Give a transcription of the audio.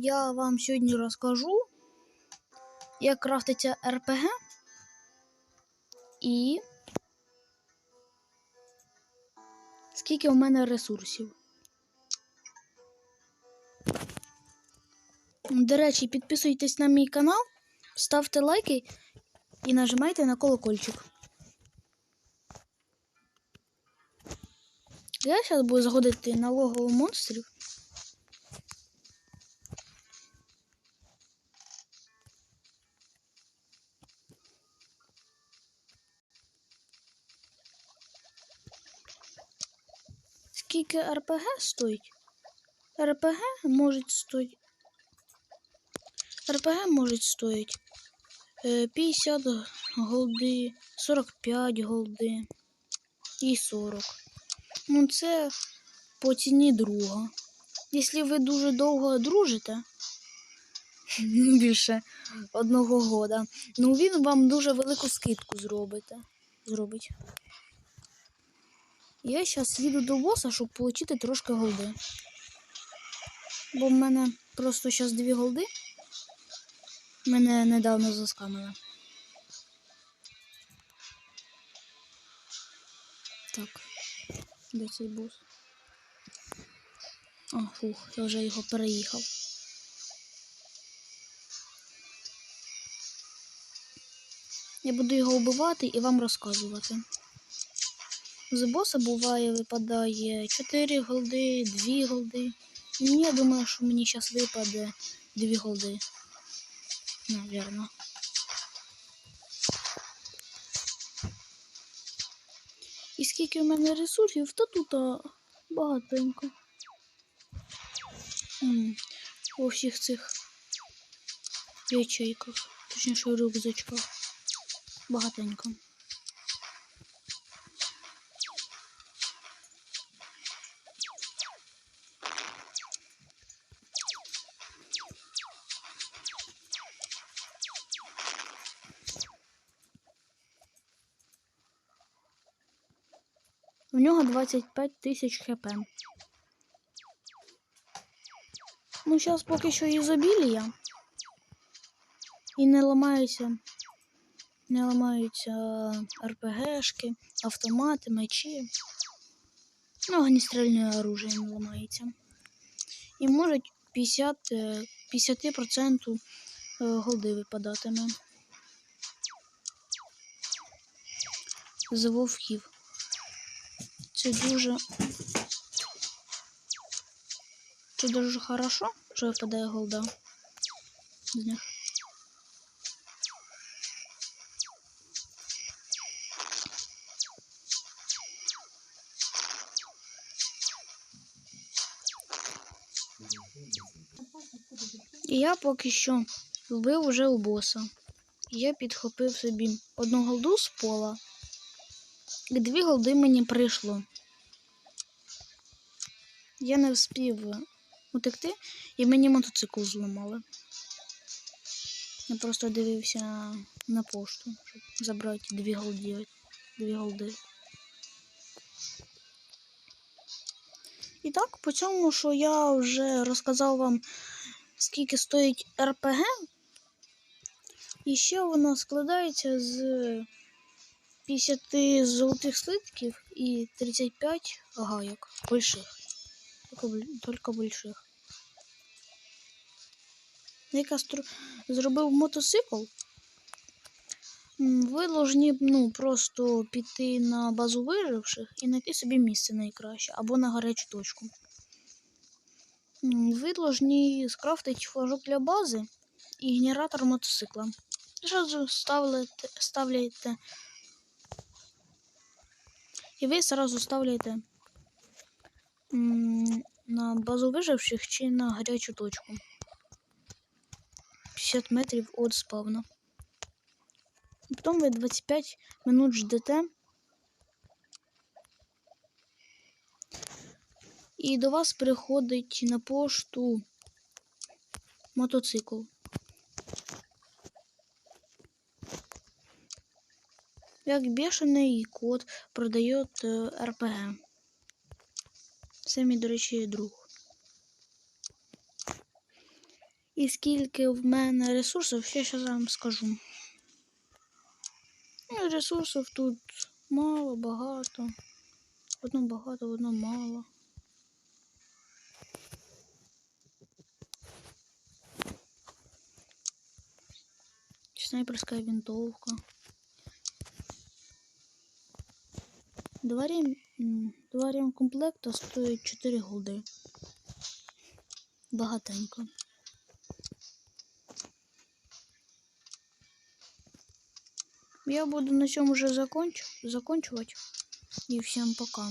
я вам сьогодні розкажу, як крафтиться РПГ і скільки у мене ресурсів. До речі, підписуйтесь на мій канал, ставте лайки і нажимайте на колокольчик. Я зараз буду заходити на логово монстрів. Скільки РПГ стоїть? РПГ може стоїть. РПГ може стоїть е, 50 голди, 45 голди і 40. Ну, це по ціні друга. Якщо ви дуже довго дружите, більше одного года, ну він вам дуже велику скидку зробить. Я зараз їду до боса, щоб отримати трошки голди. Бо в мене просто зараз дві голди. Мене недавно заскамили. Так, де цей бос? О, фух, я вже його переїхав. Я буду його вбивати і вам розказувати. З боса буває випадає 4 голди, 2 голди. Ну, я думаю, що мені зараз випаде 2 голди. Наверно. І скільки в мене ресурсів, то тут багатенько. У всіх цих ячейках, точніше у рюкзачках. Багатенько. В нього 25 тисяч хп. Ну, зараз поки що ізобілія. І не ламаються. Не ламаються РПГшки, автомати, мечі. Ну, огнестрільне оружие не ламається. І можуть 50, е, 50% е, голди випадатиме. З вовків. Це дуже. Це дуже хорошо, що випадає голда. з. І я поки що вбив уже у боса. Я підхопив собі одну голду з пола. І дві голди мені прийшло. Я не встиг утекти, і мені мотоцикл зламали. Я просто дивився на пошту, щоб забрати дві голди. Дві голди. І так, по цьому, що я вже розказав вам, скільки стоїть РПГ, і ще воно складається з 50 золотих слитків і 35 гайок больших. Только, только больших. Я стру... зробив мотоцикл. Ви должні ну, просто піти на базу виживших і знайти собі місце найкраще або на гарячу точку. Ви должні скрафтити флажок для бази і генератор мотоцикла. Зразу ставляєте, і ви сразу ставляєте на базу виживших чи на гарячу точку. 50 метрів від спавна. Потім ви 25 минут ждете. І до вас приходить на пошту мотоцикл. Як бешений кот продає е, РПГ. Це мій, до речі, друг. І скільки в мене ресурсів, ще зараз вам скажу. Ну, ресурсів тут мало, багато. Одно багато, одно мало. Снайперская винтовка. Два, ремкомплекта стоять 4 голди. Багатенько. Я буду на цьому вже закончу, закінчувати. І всім пока.